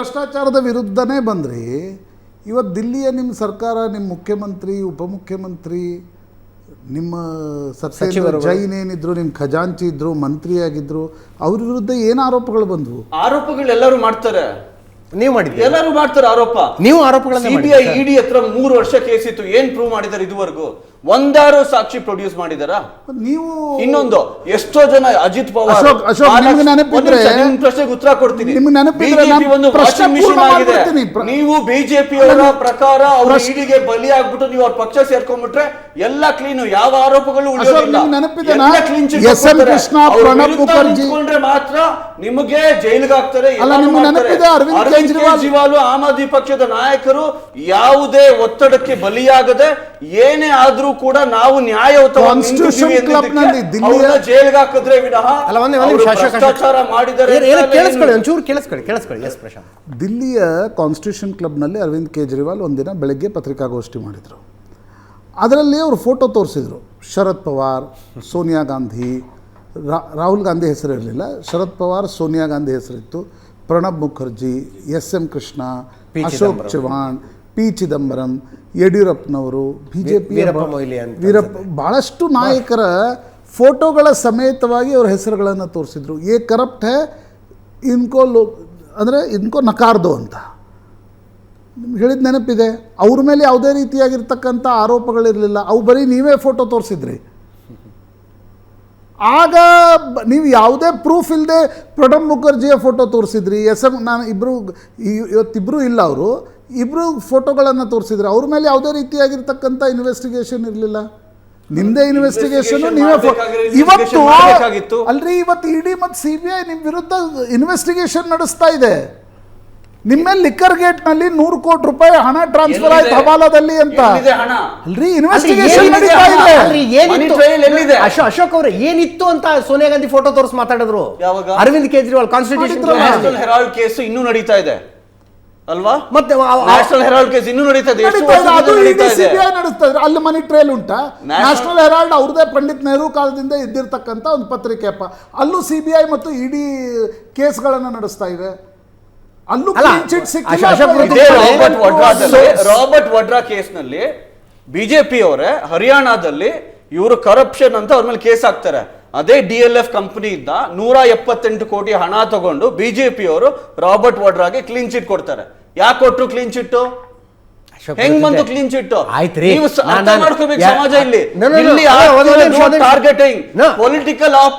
ಭ್ರಷ್ಟಾಚಾರದ ವಿರುದ್ಧನೇ ಬಂದ್ರಿ. ಇವತ್ತು ದಿಲ್ಲಿಯ ನಿಮ್ಮ ಸರ್ಕಾರ ನಿಮ್ಮ ಮುಖ್ಯಮಂತ್ರಿ ಉಪಮುಖ್ಯಮಂತ್ರಿ ನಿಮ್ಮ ಸಚಿವರು. ಜೈನ್ ಏನಿದ್ರು ನಿಮ್ಮ ಖಜಾಂಚಿ ಇದ್ರು ಮಂತ್ರಿ ಆಗಿದ್ರು ಅವ್ರ ವಿರುದ್ಧ ಏನು ಆರೋಪಗಳು ಬಂದವು? ಆರೋಪಗಳು ಎಲ್ಲರೂ ಮಾಡ್ತಾರೆ. ನೀವು ಮಾಡಿದ್ರಿ ಎಲ್ಲರೂ ಮಾಡ್ತಾರೆ ಆರೋಪ. ನೀವು ಆರೋಪಗಳನ್ನ ಸಿಬಿಐ ಇಡಿ ಹತ್ರ ಮೂರು ವರ್ಷ ಕೇಸ್ ಇತ್ತು. ಏನ್ ಪ್ರೂವ್ ಮಾಡಿದ್ದಾರೆ ಇದುವರೆಗೂ? ಒಂದಾರು ಸಾಕ್ಷಿ ಪ್ರೊಡ್ಯೂಸ್ ಮಾಡಿದಾರ? ನೀವು ಇನ್ನೊಂದು ಎಷ್ಟೋ ಜನ ಅಜಿತ್ ಪವಾರ್ ಅಶೋಕ್, ಅಶೋಕ್, ಬಾಲಕೃಷ್ಣ- ನಿಮ್ಗೆ ನೆನಪಿದ್ರೆ- ಒಂದ್ ಪ್ರಶ್ನೆಗೆ ಉತ್ತರ ಕೊಡ್ತೀನಿ. ನಿಮ್ಗೆ ನೆನಪಿದ್ರೆ ಒಂದು ವಾಷಿಂಗ್ ಮಿಷಿನ್ ಆಗಿದೆ. ನೀವು ಬಿಜೆಪಿ ಅವರ ಪ್ರಕಾರ ಅವ್ರ ಇಡಿಗೆ ಬಲಿ ಆಗ್ಬಿಟ್ಟು ನೀವು ಅವ್ರ ಪಕ್ಷ ಸೇರ್ಕೊಂಡ್ಬಿಟ್ರೆ ಎಲ್ಲ ಕ್ಲೀನ್ ಯಾವ ಆರೋಪಗಳು ಉಳಿಯೋದಿಲ್ಲ. ನಿಮ್ಗೆ ನೆನಪಿದೆನಾ? ಎಲ್ಲ clean chit S M Krishna, Pranab Mukherjee- ಮಾತ್ರ ನಿಮಗೆ ಜೈಲಿಗೆ ಹಾಕ್ತಾರೆ ಅರವಿಂದ್ ಕೇಜ್ರಿವಾಲ್- ಆಮ್ ಆದ್ಮಿ ಪಕ್ಷದ ನಾಯಕರು ಯಾವುದೇ ಒತ್ತಡಕ್ಕೆ ಬಲಿಯಾಗದೆ ಏನೇ ಆದ್ರೂ ಕೂಡ ನಾವು ನ್ಯಾಯಯುತವಾಗಿ ಜೈಲಿಗೆ ಹಾಕಿದ್ರೆ ವಿನಃ. ಭ್ರಷ್ಟಾಚಾರ ಮಾಡಿದ್ದಾರೆ ಏನು- ಏನು ಕೇಳಿಸ್ಕೊಳ್ಳಿ ಒಂಚೂರು ಕೇಳಿಸ್ಕೊಳ್ಳಿ ಕೇಳಿಸ್ಕೊಳ್ಳಿ. ಎಸ್ ಪ್ರಶಾಂತ್. ದಿಲ್ಲಿಯ ಕಾನ್ಸ್ಟಿಟ್ಯೂಷನ್ ಕ್ಲಬ್ನಲ್ಲಿ ಅರವಿಂದ್ ಕೇಜ್ರಿವಾಲ್ ಒಂದಿನ ಬೆಳಗ್ಗೆ ಪತ್ರಿಕಾಗೋಷ್ಠಿ ಮಾಡಿದರು. ಅದರಲ್ಲಿ ಅವರು ಫೋಟೋ ತೋರಿಸಿದರು. ಶರದ್ ಪವಾರ್ ಸೋನಿಯಾ ಗಾಂಧಿ ರಾ- ರಾಹುಲ್ ಗಾಂಧಿ ಹೆಸರು ಇರಲಿಲ್ಲ. ಶರದ್ ಪವಾರ್ ಸೋನಿಯಾ ಗಾಂಧಿ ಹೆಸರಿತ್ತು Pranab Mukherjee S M Krishna. Ashok. Chavan P Chidambaram ಯಡಿಯೂರಪ್ಪನವರು ಬಿ ಜೆ ಪಿ ವೀರಪ್ಪ ಭಾಳಷ್ಟು ನಾಯಕರ ಫೋಟೋಗಳ ಸಮೇತವಾಗಿ ಅವ್ರ ಹೆಸರುಗಳನ್ನು ತೋರಿಸಿದ್ರು. ಏ ಕರಪ್ಟ್ ಹೇ ಇನ್ಕೋ ಲೋ ಅಂದರೆ ಇನ್ಕೋ ನಕಾರ್ದು ಅಂತ. ನಿಮ್ಗೆ ಹೇಳಿದ ನೆನಪಿದೆ? ಅವ್ರ ಮೇಲೆ ಯಾವುದೇ ರೀತಿಯಾಗಿರ್ತಕ್ಕಂಥ ಆರೋಪಗಳಿರಲಿಲ್ಲ. ಅವು ಬರೀ ನೀವೇ ಫೋಟೋ ತೋರಿಸಿದ್ರಿ. ಆಗ ನೀವು ಯಾವುದೇ ಪ್ರೂಫ್ ಇಲ್ಲದೆ ಪ್ರಣಬ್ ಮುಖರ್ಜಿಯ ಫೋಟೋ ತೋರಿಸಿದ್ರಿ ಎಸ್ ಎಂ ನಾನು ಇಬ್ಬರು ಇವತ್ತಿಬ್ಬರು ಇಲ್ಲ ಅವರು ಇಬ್ಬರು ಫೋಟೋಗಳನ್ನು ತೋರಿಸಿದ್ರಿ ಅವ್ರ ಮೇಲೆ ಯಾವುದೇ ರೀತಿಯಾಗಿರ್ತಕ್ಕಂಥ ಇನ್ವೆಸ್ಟಿಗೇಷನ್ ಇರಲಿಲ್ಲ. ನಿಮ್ಮದೇ ಇನ್ವೆಸ್ಟಿಗೇಷನ್ ನೀವೇ ಇವತ್ತು ಅಲ್ರಿ ಇವತ್ತು ಇಡಿ ಮತ್ತು ಸಿ ಬಿ ಐ ನಿಮ್ಮ ವಿರುದ್ಧ ಇನ್ವೆಸ್ಟಿಗೇಷನ್ ನಡೆಸ್ತಾ ಇದೆ. ನಿಮ್ಮ ಲಿಕ್ಕರ್ ಗೇಟ್ನಲ್ಲಿ ನೂರು ಕೋಟಿ ರೂಪಾಯಿ ಹಣ ಟ್ರಾನ್ಸ್ಫರ್ ಆಯ್ತು ಹವಾಲದಲ್ಲಿ ಅಂತ. ಅಲ್ರಿ ಇನ್ವೆಸ್ಟಿಗೇಷನ್ ನಡೀತಾ ಇದೆ. ಅಶೋಕ್ ಅವ್ರೆ ಏನಿತ್ತು ಅಂತ ಸೋನಿಯಾ ಗಾಂಧಿ ಫೋಟೋ ತೋರಿಸಿ ಮಾತಾಡಿದ್ರು? ಯಾವಾಗ? Arvind Kejriwal constitution herald case. ಇನ್ನೂ ನಡೀತಾ ಇದೆ. ಅಲ್ವಾ? ಮತ್ತೆ ನ್ಯಾಷನಲ್ ಹೆರಾಲ್ಡ್ ಕೇಸ್ ಇನ್ನೂ ನಡೀತಾ ಇದೆ. ಅದು ಇಡಿ ಸಿಬಿಐ ನಡೆಸ್ತಾ ಇದ್ರೆ. ಅಲ್ಲಿ ಮನಿ ಟ್ರೇಲ್ ಉಂಟಾ? ನ್ಯಾಷನಲ್ ಹೆರಾಲ್ಡ್ ಅವ್ರದೇ ಪಂಡಿತ್ ನೆಹರು ಕಾಲದಿಂದ ಇದ್ದಿರ್ತಕ್ಕಂಥ ಒಂದು ಪತ್ರಿಕೆಯಪ್ಪ ಅಲ್ಲೂ ಸಿಬಿಐ ಮತ್ತು ಇಡಿ ಕೇಸ್ಗಳನ್ನು ನಡೆಸ್ತಾ ಇದೆ. ಅಲ್ಲೂ ರಾಬರ್ಟ್ ವಡ್ರಾ ಕೇಸ್ನಲ್ಲಿ ಬಿಜೆಪಿ ಅವರೇ ಹರಿಯಾಣದಲ್ಲಿ ಇವರು ಕರಪ್ಷನ್ ಅಂತ ಅವ್ರ ಮೇಲೆ ಕೇಸ್ ಹಾಕ್ತಾರೆ ಅದೇ ಡಿ ಎಲ್ ಎಫ್ ಕಂಪನಿಯಿಂದ ನೂರ ಎಪ್ಪತ್ತೆಂಟು ಕೋಟಿ ಹಣ ತಗೊಂಡು ಬಿಜೆಪಿ ಅವರು ರಾಬರ್ಟ್ ವಡ್ರಾಗೆ ಕ್ಲೀನ್ ಚಿಟ್ ಕೊಡ್ತಾರೆ ಯಾಕೆ ಕೊಟ್ರು ಕ್ಲೀನ್ ಚಿಟ್ ಹೆಂಗ್ ಬಂದು ಕ್ಲೀನ್ ಚಿಟ್ ಆಯ್ತ್ರಿ. ನೀವು ಅರ್ಥ ಮಾಡ್ಕೋಬೇಕು ಸಮಾಜ ಇಲ್ಲಿ. ಇಲ್ಲಿ. ಟಾರ್ಗೆಟಿಂಗ್. ಪೊಲಿಟಿಕಲ್ ಆಪ